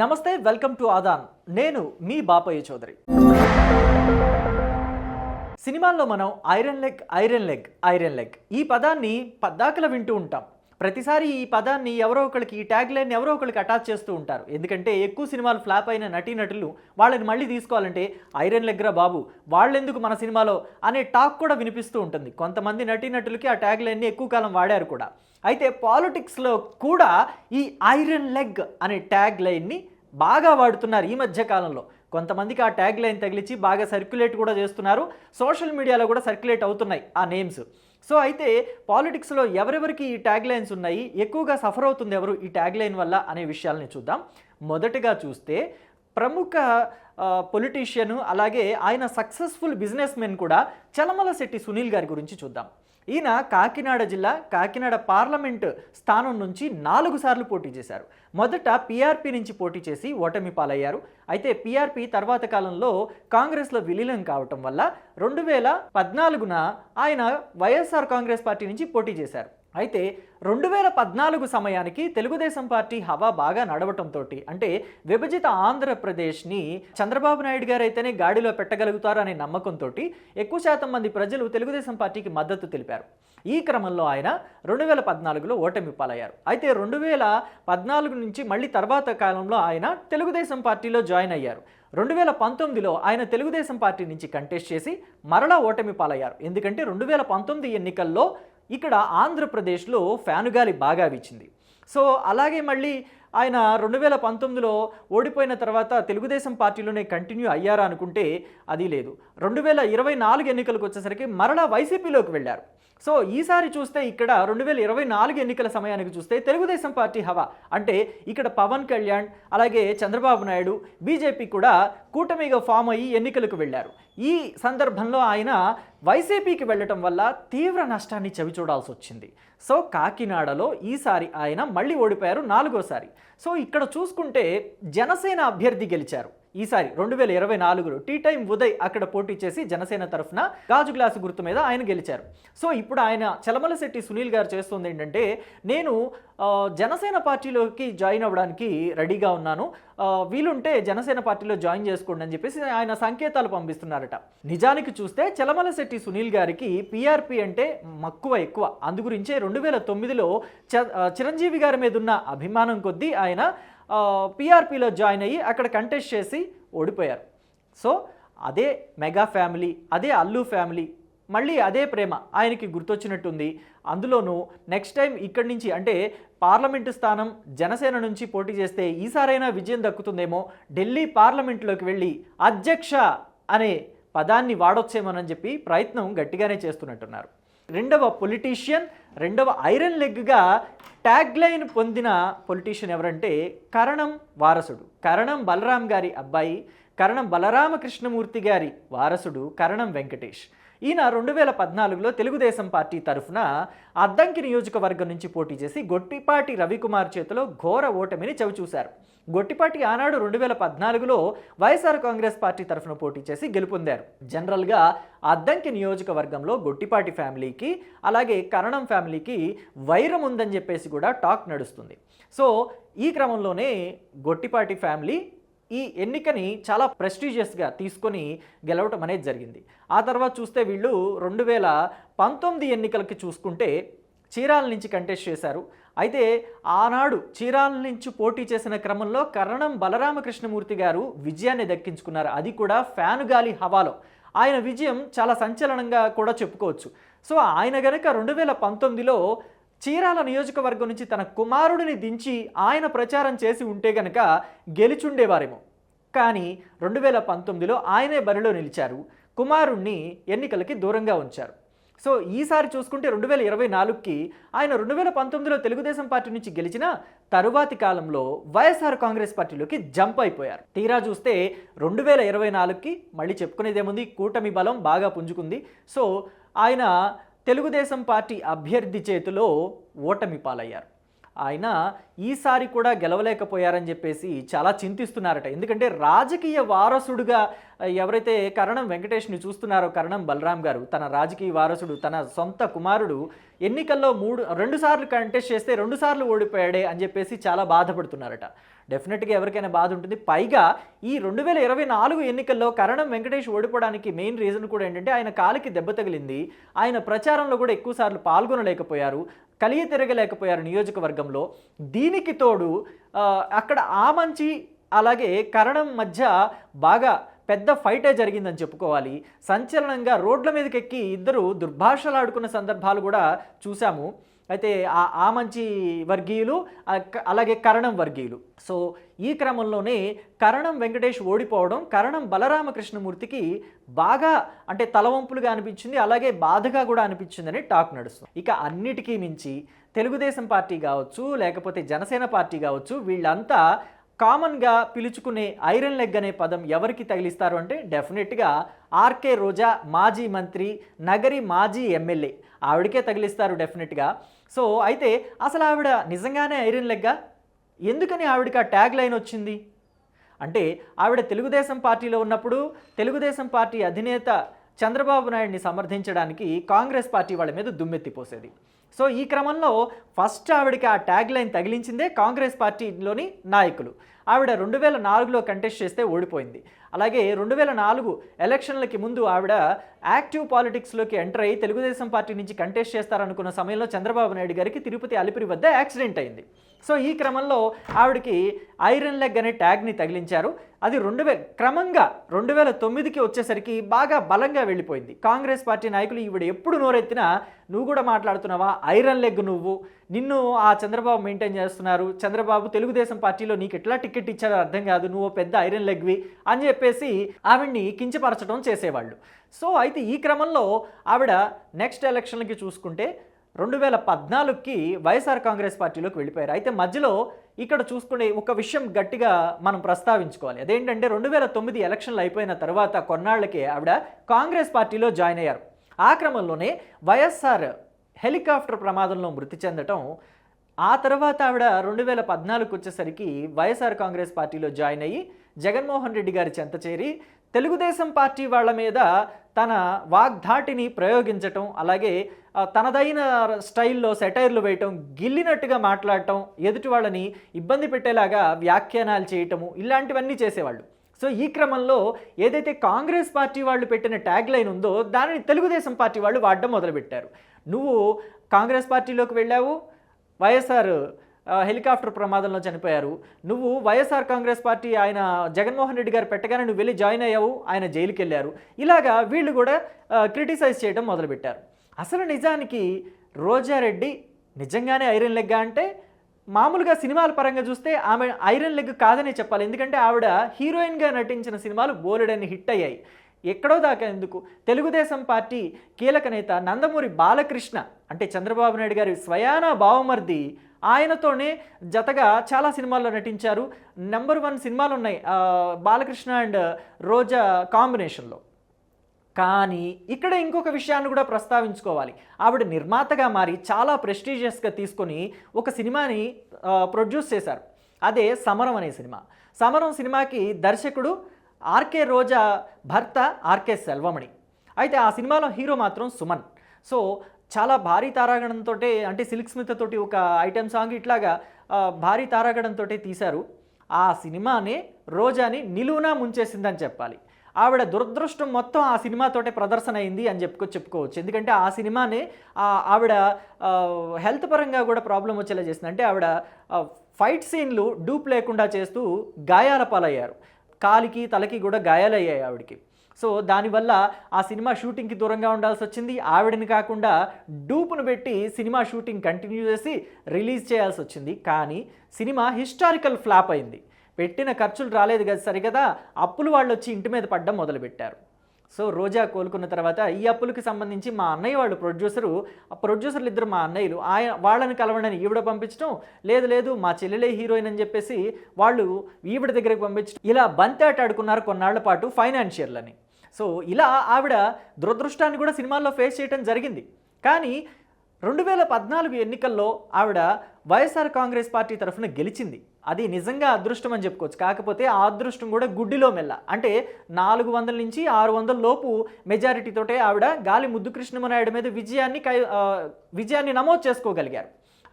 నమస్తే welcome to Aadan. నేను మీ బాపయ్య చౌదరి. సినిమాల్లో మనం iron leg iron leg iron leg ఈ పదాన్ని పద్దాకల వింటూ ఉంటాం. ప్రతిసారి ఈ పదాన్ని ఎవరో ఒకరికి ఈ ట్యాగ్ లైన్ ఎవరో ఒకరికి అటాచ్ చేస్తూ ఉంటారు. ఎందుకంటే ఎక్కువ సినిమాలు ఫ్లాప్ అయిన నటీనటులు వాళ్ళని మళ్ళీ తీసుకోవాలంటే ఐరన్ లెగ్రా బాబు వాళ్ళెందుకు మన సినిమాలో అనే టాక్ కూడా వినిపిస్తూ ఉంటుంది. కొంతమంది నటీనటులకి ఆ ట్యాగ్ లైన్ని ఎక్కువ కాలం వాడారు కూడా. అయితే పాలిటిక్స్లో కూడా ఈ ఐరన్ లెగ్ అనే ట్యాగ్ లైన్ని బాగా వాడుతున్నారు ఈ మధ్య కాలంలో. కొంతమందికి ఆ ట్యాగ్ లైన్ తగిలిచి బాగా సర్క్యులేట్ కూడా చేస్తున్నారు. సోషల్ మీడియాలో కూడా సర్క్యులేట్ అవుతున్నాయి ఆ నేమ్స్ సో అయితే పాలిటిక్స్లో ఎవరెవరికి ఈ ట్యాగ్ లైన్స్ ఉన్నాయి? ఎక్కువగా సఫర్ అవుతుంది ఎవరు? ఈ ట్యాగ్ లైన్ వల్ల అనే విషయాల్ని చూద్దాం. మొదటగా చూస్తే ప్రముఖ పొలిటీషియన్ అలాగే ఆయన సక్సెస్ఫుల్ బిజినెస్ మెన్ కూడా చలమల శెట్టి సునీల్ గారి గురించి చూద్దాం. ఈయన కాకినాడ జిల్లా కాకినాడ పార్లమెంట్ స్థానం నుంచి నాలుగు సార్లు పోటీ చేశారు. మొదట పీఆర్పీ నుంచి పోటీ చేసి ఓటమి పాలయ్యారు. అయితే పీఆర్పీ తర్వాత కాలంలో కాంగ్రెస్లో విలీనం కావటం వల్ల రెండు వేల పద్నాలుగున ఆయన వైఎస్ఆర్ కాంగ్రెస్ పార్టీ నుంచి పోటీ చేశారు. అయితే రెండు వేల పద్నాలుగు సమయానికి తెలుగుదేశం పార్టీ హవా బాగా నడవటంతో అంటే విభజిత ఆంధ్రప్రదేశ్ని చంద్రబాబు నాయుడు గారు అయితేనే గాడిలో పెట్టగలుగుతారు అనే నమ్మకంతో ఎక్కువ శాతం మంది ప్రజలు తెలుగుదేశం పార్టీకి మద్దతు తెలిపారు. ఈ క్రమంలో ఆయన రెండు వేల పద్నాలుగులో ఓటమి పాలయ్యారు. అయితే రెండు వేల పద్నాలుగు నుంచి మళ్ళీ తర్వాత కాలంలో ఆయన తెలుగుదేశం పార్టీలో జాయిన్ అయ్యారు. రెండు వేల పంతొమ్మిదిలో ఆయన తెలుగుదేశం పార్టీ నుంచి కంటెస్ట్ చేసి మరలా ఓటమి పాలయ్యారు. ఎందుకంటే రెండు వేల పంతొమ్మిది ఎన్నికల్లో ఇక్కడ ఆంధ్రప్రదేశ్లో ఫ్యానుగాలి బాగా వీచింది. సో అలాగే మళ్ళీ ఆయన రెండు వేల పంతొమ్మిదిలో ఓడిపోయిన తర్వాత తెలుగుదేశం పార్టీలోనే కంటిన్యూ అయ్యారా అనుకుంటే అది లేదు. రెండు వేల ఇరవై నాలుగు ఎన్నికలకు వచ్చేసరికి మరలా వైసీపీలోకి వెళ్ళారు. సో ఈసారి చూస్తే ఇక్కడ రెండు వేల ఇరవై నాలుగు ఎన్నికల సమయానికి చూస్తే తెలుగుదేశం పార్టీ హవా. అంటే ఇక్కడ పవన్ కళ్యాణ్ అలాగే చంద్రబాబు నాయుడు బీజేపీ కూడా కూటమిగా ఫామ్ అయ్యి ఎన్నికలకు వెళ్ళారు. ఈ సందర్భంలో ఆయన వైసీపీకి వెళ్ళటం వల్ల తీవ్ర నష్టాన్ని చవిచూడాల్సి వచ్చింది. సో కాకినాడలో ఈసారి ఆయన మళ్ళీ ఓడిపోయారు నాలుగోసారి. సో ఇక్కడ చూసుకుంటే జనసేన అభ్యర్థి గెలిచారు. ఈసారి రెండు వేల ఇరవై నాలుగులో టీ టైం ఉదయ్ అక్కడ పోటీ చేసి జనసేన తరఫున గాజు గ్లాసు గుర్తు మీద ఆయన గెలిచారు. సో ఇప్పుడు ఆయన చలమలశెట్టి సునీల్ గారు చేస్తుంది ఏంటంటే నేను జనసేన పార్టీలోకి జాయిన్ అవ్వడానికి రెడీగా ఉన్నాను. వీలుంటే జనసేన పార్టీలో జాయిన్ చేసుకోండి అని చెప్పేసి ఆయన సంకేతాలు పంపిస్తున్నారట. నిజానికి చూస్తే చలమలశెట్టి సునీల్ గారికి పిఆర్పి అంటే మక్కువ ఎక్కువ. అందు గురించే రెండు వేల తొమ్మిదిలో చ చిరంజీవి గారి మీద ఉన్న అభిమానం కొద్దీ ఆయన పీఆర్పీలో జాయిన్ అయ్యి అక్కడ కంటెస్ట్ చేసి ఓడిపోయారు. సో అదే మెగా ఫ్యామిలీ అదే అల్లు ఫ్యామిలీ మళ్ళీ అదే ప్రేమ ఆయనకి గుర్తొచ్చినట్టుంది. అందులోనూ నెక్స్ట్ టైం ఇక్కడి నుంచి అంటే పార్లమెంటు స్థానం జనసేన నుంచి పోటీ చేస్తే ఈసారైనా విజయం దక్కుతుందేమో ఢిల్లీ పార్లమెంట్లోకి వెళ్ళి అధ్యక్ష అనే పదాన్ని వాడొచ్చేమోనని చెప్పి ప్రయత్నం గట్టిగానే చేస్తున్నట్టున్నారు. రెండవ పొలిటీషియన్ రెండవ ఐరన్ లెగ్గా ట్యాగ్లైన్ పొందిన పొలిటీషియన్ ఎవరంటే కరణం వారసుడు. కరణం బలరాం గారి అబ్బాయి కరణం బలరామకృష్ణమూర్తి గారి వారసుడు కరణం వెంకటేష్. ఈయన రెండు వేల పద్నాలుగులో తెలుగుదేశం పార్టీ తరఫున అద్దంకి నియోజకవర్గం నుంచి పోటీ చేసి గొట్టిపాటి రవికుమార్ చేతిలో ఘోర ఓటమిని చవిచూశారు. గొట్టిపాటి ఆనాడు రెండు వేల పద్నాలుగులో వైఎస్ఆర్ కాంగ్రెస్ పార్టీ తరఫున పోటీ చేసి గెలుపొందారు. జనరల్గా అద్దంకి నియోజకవర్గంలో గొట్టిపాటి ఫ్యామిలీకి అలాగే కరణం ఫ్యామిలీకి వైరం ఉందని చెప్పేసి కూడా టాక్ నడుస్తుంది. సో ఈ క్రమంలోనే గొట్టిపాటి ఫ్యామిలీ ఈ ఎన్నికని చాలా ప్రెస్టీజియస్గా తీసుకొని గెలవటం అనేది జరిగింది. ఆ తర్వాత చూస్తే వీళ్ళు రెండు వేల పంతొమ్మిది ఎన్నికలకి చూసుకుంటే చీరాల నుంచి కంటెస్ట్ చేశారు. అయితే ఆనాడు చీరాల నుంచి పోటీ చేసిన క్రమంలో కరణం బలరామకృష్ణమూర్తి గారు విజయాన్ని దక్కించుకున్నారు. అది కూడా ఫ్యాను గాలి హవాలో. ఆయన విజయం చాలా సంచలనంగా కూడా చెప్పుకోవచ్చు. సో ఆయన గనక రెండు వేల పంతొమ్మిదిలో చీరాల నియోజకవర్గం నుంచి తన కుమారుడిని దించి ఆయన ప్రచారం చేసి ఉంటే గనక గెలిచుండేవారేమో. కానీ రెండు వేల పంతొమ్మిదిలో ఆయనే బరిలో నిలిచారు. కుమారుణ్ణి ఎన్నికలకి దూరంగా ఉంచారు. సో ఈసారి చూసుకుంటే రెండు వేల ఇరవై నాలుగుకి ఆయన రెండు వేల పంతొమ్మిదిలో తెలుగుదేశం పార్టీ నుంచి గెలిచిన తరువాతి కాలంలో వైఎస్ఆర్ కాంగ్రెస్ పార్టీలోకి జంప్ అయిపోయారు. తీరా చూస్తే రెండు వేల ఇరవై నాలుగుకి మళ్ళీ చెప్పుకునేదేముంది? కూటమి బలం బాగా పుంజుకుంది. సో ఆయన తెలుగుదేశం పార్టీ అభ్యర్థి చేతిలో ఓటమి పాలయ్యారు. ఆయన ఈసారి కూడా గెలవలేకపోయారని చెప్పేసి చాలా చింతిస్తున్నారట. ఎందుకంటే రాజకీయ వారసుడుగా ఎవరైతే కరణం వెంకటేష్ని చూస్తున్నారో కరణం బలరాం గారు తన రాజకీయ వారసుడు తన సొంత కుమారుడు ఎన్నికల్లో మూడు రెండు సార్లు కంటెస్ట్ చేస్తే రెండు సార్లు ఓడిపోయాడే అని చెప్పేసి చాలా బాధపడుతున్నారట. డెఫినెట్గా ఎవరికైనా బాధ ఉంటుంది. పైగా ఈ రెండు వేల ఇరవై నాలుగు ఎన్నికల్లో కరణం వెంకటేష్ ఓడిపోవడానికి మెయిన్ రీజన్ కూడా ఏంటంటే ఆయన కాలికి దెబ్బ తగిలింది. ఆయన ప్రచారంలో కూడా ఎక్కువ సార్లు పాల్గొనలేకపోయారు. కలిగి తిరగలేకపోయారు నియోజకవర్గంలో. దీనికి తోడు అక్కడ ఆ మంచి అలాగే కరణం మధ్య బాగా పెద్ద ఫైటే జరిగిందని చెప్పుకోవాలి. సంచలనంగా రోడ్ల మీదకెక్కి ఇద్దరు దుర్భాషలాడుకున్న సందర్భాలు కూడా చూసాము అయితే ఆ ఆ మంచి వర్గీయులు అలాగే కరణం వర్గీయులు. సో ఈ క్రమంలోనే కరణం వెంకటేష్ ఓడిపోవడం కరణం బలరామకృష్ణమూర్తికి బాగా అంటే తలవంపులుగా అనిపించింది అలాగే బాధగా కూడా అనిపించిందని టాక్ నడుస్తుంది. ఇక అన్నిటికీ మించి తెలుగుదేశం పార్టీ కావచ్చు లేకపోతే జనసేన పార్టీ కావచ్చు వీళ్ళంతా కామన్గా పిలుచుకునే ఐరన్ లెగ్ అనే పదం ఎవరికి తగిలిస్తారు అంటే డెఫినెట్గా ఆర్కే రోజా మాజీ మంత్రి నగరి మాజీ ఎమ్మెల్యే. ఆవిడకే తగిలిస్తారు డెఫినెట్గా. సో అయితే అసలు ఆవిడ నిజంగానే ఐరన్ లెగ్గా? ఎందుకని ఆవిడకి ఆ ట్యాగ్ లైన్ వచ్చింది? అంటే ఆవిడ తెలుగుదేశం పార్టీలో ఉన్నప్పుడు తెలుగుదేశం పార్టీ అధినేత చంద్రబాబు నాయుడిని సమర్థించడానికి కాంగ్రెస్ పార్టీ వాళ్ళ మీద దుమ్మెత్తిపోసేది సో ఈ క్రమంలో ఫస్ట్ ఆవిడకి ఆ ట్యాగ్ లైన్ తగిలించిందే కాంగ్రెస్ పార్టీలోని నాయకులు. ఆవిడ రెండు వేల నాలుగులో కంటెస్ట్ చేస్తే ఓడిపోయింది. అలాగే రెండు వేల నాలుగు ఎలక్షన్లకి ముందు ఆవిడ యాక్టివ్ పాలిటిక్స్లోకి ఎంటర్ అయ్యి తెలుగుదేశం పార్టీ నుంచి కంటెస్ట్ చేస్తారనుకున్న సమయంలో చంద్రబాబు నాయుడు గారికి తిరుపతి అలిపిరి వద్ద యాక్సిడెంట్ అయింది. సో ఈ క్రమంలో ఆవిడకి ఐరన్ లెగ్ అనే ట్యాగ్ని తగిలించారు. అది రెండు వే క్రమంగా రెండు వేల తొమ్మిదికి వచ్చేసరికి బాగా బలంగా వెళ్ళిపోయింది. కాంగ్రెస్ పార్టీ నాయకులు ఈవిడ ఎప్పుడు నోరెత్తినా నువ్వు కూడా మాట్లాడుతున్నావా? ఐరన్ లెగ్ నువ్వు. నిన్ను ఆ చంద్రబాబు మెయింటైన్ చేస్తున్నారు. చంద్రబాబు తెలుగుదేశం పార్టీలో నీకు ఎట్లా టికెట్ ఇచ్చారో అర్థం కాదు. నువ్వు పెద్ద ఐరన్ లెగ్వి అని చెప్పేసి ఆవిడ్ని కించపరచడం చేసేవాళ్ళు. సో అయితే ఈ క్రమంలో ఆవిడ నెక్స్ట్ ఎలక్షన్లకి చూసుకుంటే రెండు వేల పద్నాలుగుకి వైఎస్ఆర్ కాంగ్రెస్ పార్టీలోకి వెళ్ళిపోయారు. అయితే మధ్యలో ఇక్కడ చూసుకునే ఒక విషయం గట్టిగా మనం ప్రస్తావించుకోవాలి. అదేంటంటే రెండు వేల తొమ్మిది ఎలక్షన్లు అయిపోయిన తర్వాత కొన్నాళ్ళకే ఆవిడ కాంగ్రెస్ పార్టీలో జాయిన్ అయ్యారు. ఆ క్రమంలోనే వైఎస్ఆర్ హెలికాప్టర్ ప్రమాదంలో మృతి చెందటం ఆ తర్వాత ఆవిడ రెండు వేల పద్నాలుగుకి వచ్చేసరికి వైఎస్ఆర్ కాంగ్రెస్ పార్టీలో జాయిన్ అయ్యి జగన్మోహన్ రెడ్డి గారి చెంత చేరి తెలుగుదేశం పార్టీ వాళ్ళ మీద తన వాగ్ధాటిని ప్రయోగించటం అలాగే తనదైన స్టైల్లో సెటైర్లు వేయటం గిల్లినట్టుగా మాట్లాడటం ఎదుటి వాళ్ళని ఇబ్బంది పెట్టేలాగా వ్యాఖ్యానాలు చేయటము ఇలాంటివన్నీ చేసేవాళ్ళు. సో ఈ క్రమంలో ఏదైతే కాంగ్రెస్ పార్టీ వాళ్ళు పెట్టిన ట్యాగ్ లైన్ ఉందో దానిని తెలుగుదేశం పార్టీ వాళ్ళు వాడడం మొదలుపెట్టారు. నువ్వు కాంగ్రెస్ పార్టీలోకి వెళ్ళావు వైఎస్ఆర్ హెలికాప్టర్ ప్రమాదంలో చనిపోయారు. నువ్వు వైఎస్ఆర్ కాంగ్రెస్ పార్టీ ఆయన జగన్మోహన్ రెడ్డి గారు పెట్టగానే నువ్వు వెళ్ళి జాయిన్ అయ్యావు ఆయన జైలుకి వెళ్ళారు ఇలాగా వీళ్ళు కూడా క్రిటిసైజ్ చేయడం మొదలుపెట్టారు. అసలు నిజానికి రోజారెడ్డి నిజంగానే ఐరన్ లెగ్గా అంటే మామూలుగా సినిమాల పరంగా చూస్తే ఆమె ఐరన్ లెగ్ కాదనే చెప్పాలి. ఎందుకంటే ఆవిడ హీరోయిన్గా నటించిన సినిమాలు బోలెడని హిట్ అయ్యాయి. ఎక్కడో దాకా ఎందుకు తెలుగుదేశం పార్టీ కీలక నేత నందమూరి బాలకృష్ణ అంటే చంద్రబాబు నాయుడు గారి స్వయాన బావమర్ది ఆయనతోనే జతగా చాలా సినిమాల్లో నటించారు. నెంబర్ వన్ సినిమాలు ఉన్నాయి బాలకృష్ణ అండ్ రోజా కాంబినేషన్లో. కానీ ఇక్కడ ఇంకొక విషయాన్ని కూడా ప్రస్తావించుకోవాలి. ఆవిడ నిర్మాతగా మారి చాలా ప్రెస్టీజియస్గా తీసుకొని ఒక సినిమాని ప్రొడ్యూస్ చేశారు. అదే సమరం అనే సినిమా. సమరం సినిమాకి దర్శకుడు ఆర్కే రోజా భర్త ఆర్కే సెల్వమణి. అయితే ఆ సినిమాలో హీరో మాత్రం సుమన్. సో చాలా భారీ తారాగణంతో అంటే సిల్క్ స్మిత్ తోటి ఒక ఐటెం సాంగ్ ఇట్లాగా భారీ తారాగణంతో తీశారు. ఆ సినిమానే రోజాని నిలువునా ముంచేసిందని చెప్పాలి. ఆవిడ దురదృష్టం మొత్తం ఆ సినిమాతోటే ప్రదర్శన అయింది అని చెప్పుకో చెప్పుకోవచ్చు. ఎందుకంటే ఆ సినిమానే ఆవిడ హెల్త్ పరంగా కూడా ప్రాబ్లం వచ్చేలా చేసింది. అంటే ఆవిడ ఫైట్ సీన్లు డూప్ లేకుండా చేస్తూ గాయాల పాలయ్యారు. కాలికి తలకి కూడా గాయాలయ్యాయి ఆవిడకి. సో దానివల్ల ఆ సినిమా షూటింగ్కి దూరంగా ఉండాల్సి వచ్చింది ఆవిడని కాకుండా డూపును పెట్టి సినిమా షూటింగ్ కంటిన్యూ చేసి రిలీజ్ చేయాల్సి వచ్చింది కానీ సినిమా హిస్టారికల్ ఫ్లాప్ అయింది. పెట్టిన ఖర్చులు రాలేదు కదా సరిగదా? అప్పులు వాళ్ళు వచ్చి ఇంటి మీద పడ్డం మొదలుపెట్టారు. సో రోజా కోలుకున్న తర్వాత ఈ అప్పులకి సంబంధించి మా అన్నయ్య వాళ్ళు ప్రొడ్యూసరు ఆ ప్రొడ్యూసర్లు ఇద్దరు మా అన్నయ్యలు. ఆయన వాళ్ళని కలవడని ఈవిడ పంపించడం లేదు లేదు మా చెల్లెలే హీరోయిన్ అని చెప్పేసి వాళ్ళు ఈవిడ దగ్గరికి పంపించడం ఇలా బంతాట ఆడుకున్నారు కొన్నాళ్ళ పాటు ఫైనాన్షియర్లని. సో ఇలా ఆవిడ దురదృష్టాన్ని కూడా సినిమాల్లో ఫేస్ చేయడం జరిగింది. కానీ రెండు వేల పద్నాలుగు ఎన్నికల్లో ఆవిడ వైఎస్ఆర్ కాంగ్రెస్ పార్టీ తరఫున గెలిచింది. అది నిజంగా అదృష్టం అని చెప్పుకోవచ్చు. కాకపోతే ఆ అదృష్టం కూడా గుడ్డిలో మెల్ల. అంటే నాలుగు వందల నుంచి ఆరు వందల లోపు మెజారిటీతోటే ఆవిడ గాలి ముద్దు కృష్ణమనాయుడు మీద విజయాన్ని కై విజయాన్ని నమోదు చేసుకోగలిగారు.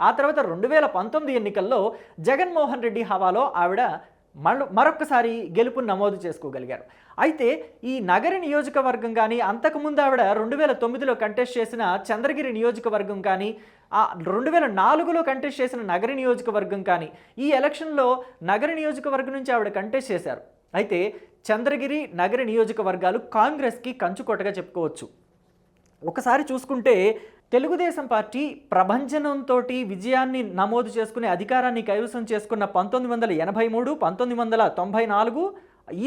ఆ తర్వాత రెండు వేల పంతొమ్మిది ఎన్నికల్లో జగన్మోహన్ రెడ్డి హవాలో ఆవిడ మళ్ళీ మరొక్కసారి గెలుపుని నమోదు చేసుకోగలిగారు. అయితే ఈ నగరి నియోజకవర్గం కానీ అంతకుముందు ఆవిడ రెండు వేల తొమ్మిదిలో కంటెస్ట్ చేసిన చంద్రగిరి నియోజకవర్గం కానీ ఆ రెండు వేల నాలుగులో కంటెస్ట్ చేసిన నగర నియోజకవర్గం కానీ ఈ ఎలక్షన్లో నగర నియోజకవర్గం నుంచి ఆవిడ కంటెస్ట్ చేశారు. అయితే చంద్రగిరి నగర నియోజకవర్గాలు కాంగ్రెస్కి కంచుకోటగా చెప్పుకోవచ్చు. ఒకసారి చూసుకుంటే తెలుగుదేశం పార్టీ ప్రభంజనంతో విజయాన్ని నమోదు చేసుకునే అధికారాన్ని కైవసం చేసుకున్న పంతొమ్మిది వందల ఎనభై మూడు పంతొమ్మిది వందల తొంభై నాలుగు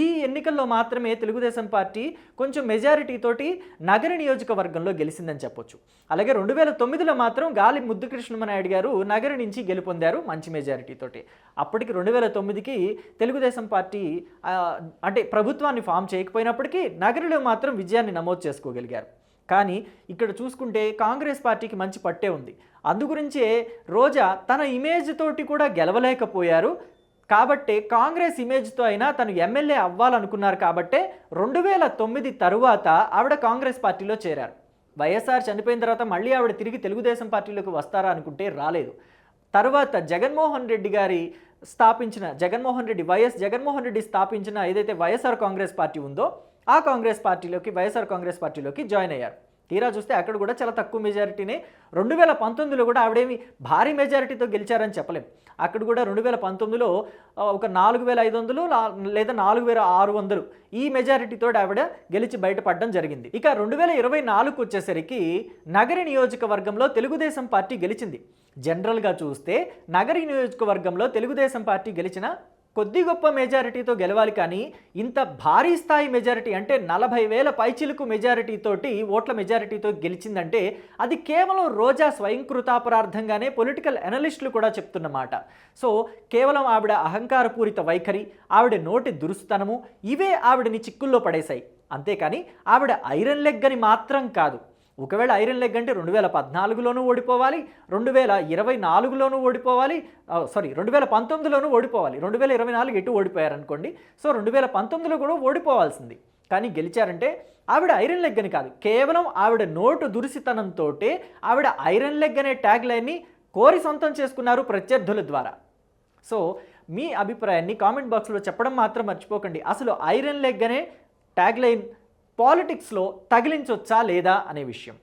ఈ ఎన్నికల్లో మాత్రమే తెలుగుదేశం పార్టీ కొంచెం మెజారిటీతోటి నగర నియోజకవర్గంలో గెలిచిందని చెప్పొచ్చు. అలాగే రెండు వేల తొమ్మిదిలో మాత్రం గాలి ముద్దుకృష్ణమనాయుడు గారు నగర నుంచి గెలుపొందారు మంచి మెజారిటీతోటి అప్పటికి రెండు వేల తొమ్మిదికి తెలుగుదేశం పార్టీ అంటే ప్రభుత్వాన్ని ఫామ్ చేయకపోయినప్పటికీ నగరంలో మాత్రం విజయాన్ని నమోదు చేసుకోగలిగారు. కానీ ఇక్కడ చూసుకుంటే కాంగ్రెస్ పార్టీకి మంచి పట్టే ఉంది. అందుగురించే రోజా తన ఇమేజ్ తోటి కూడా గెలవలేకపోయారు. కాబట్టే కాంగ్రెస్ ఇమేజ్తో అయినా తను ఎమ్మెల్యే అవ్వాలనుకున్నారు కాబట్టే రెండు వేల తొమ్మిది తరువాత ఆవిడ కాంగ్రెస్ పార్టీలో చేరారు. వైఎస్ఆర్ చనిపోయిన తర్వాత మళ్ళీ ఆవిడ తిరిగి తెలుగుదేశం పార్టీలోకి వస్తారా అనుకుంటే రాలేదు. తర్వాత జగన్మోహన్ రెడ్డి గారి స్థాపించిన జగన్మోహన్ రెడ్డి వైఎస్ జగన్మోహన్ రెడ్డి స్థాపించిన ఏదైతే వైఎస్ఆర్ కాంగ్రెస్ పార్టీ ఉందో ఆ కాంగ్రెస్ పార్టీలోకి వైఎస్ఆర్ కాంగ్రెస్ పార్టీలోకి జాయిన్ అయ్యారు. తీరా చూస్తే అక్కడ కూడా చాలా తక్కువ మెజారిటీనే. రెండు వేల పంతొమ్మిదిలో కూడా ఆవిడేమి భారీ మెజారిటీతో గెలిచారని చెప్పలేం. అక్కడ కూడా రెండు వేల పంతొమ్మిదిలో ఒక నాలుగు వేల ఐదు వందలు లేదా నాలుగు వేల ఆరు వందలు ఈ మెజారిటీతో ఆవిడ గెలిచి బయటపడడం జరిగింది. ఇక రెండు వేల ఇరవై నాలుగుకు వచ్చేసరికి నగరి నియోజకవర్గంలో తెలుగుదేశం పార్టీ గెలిచింది. జనరల్గా చూస్తే నగరి నియోజకవర్గంలో తెలుగుదేశం పార్టీ గెలిచిన కొద్ది గొప్ప మెజారిటీతో గెలవాలి కానీ ఇంత భారీ స్థాయి మెజారిటీ అంటే నలభై వేల పైచిలుకు మెజారిటీతోటి ఓట్ల మెజారిటీతో గెలిచిందంటే అది కేవలం రోజా స్వయంకృతాపరార్థంగానే పొలిటికల్ అనలిస్టులు కూడా చెప్తున్నమాట. సో కేవలం ఆవిడ అహంకారపూరిత వైఖరి ఆవిడ నోటి దురుస్తనము ఇవే ఆవిడని చిక్కుల్లో పడేశాయి. అంతేకాని ఆవిడ ఐరన్ లెగ్ అని మాత్రం కాదు. ఒకవేళ ఐరన్ లెగ్ అంటే రెండు వేల పద్నాలుగులోనూ ఓడిపోవాలి రెండు వేల ఇరవై నాలుగులోనూ ఓడిపోవాలి సారీ రెండు వేల పంతొమ్మిదిలోనూ ఓడిపోవాలి. రెండు వేల ఇరవై నాలుగు ఎటు ఓడిపోయారనుకోండి సో రెండు వేల పంతొమ్మిదిలో కూడా ఓడిపోవాల్సింది. కానీ గెలిచారంటే ఆవిడ ఐరన్ లెగ్ అని కాదు కేవలం ఆవిడ నోటు దురిసితనంతో ఆవిడ ఐరన్ లెగ్ అనే ట్యాగ్ లైన్ని కోరి సొంతం చేసుకున్నారు ప్రత్యర్థుల ద్వారా. సో మీ అభిప్రాయాన్ని కామెంట్ బాక్స్లో చెప్పడం మాత్రం మర్చిపోకండి. అసలు ఐరన్ లెగ్ అనే ట్యాగ్ లైన్ పాలిటిక్స్లో తగిలించొచ్చా లేదా అనే విషయం.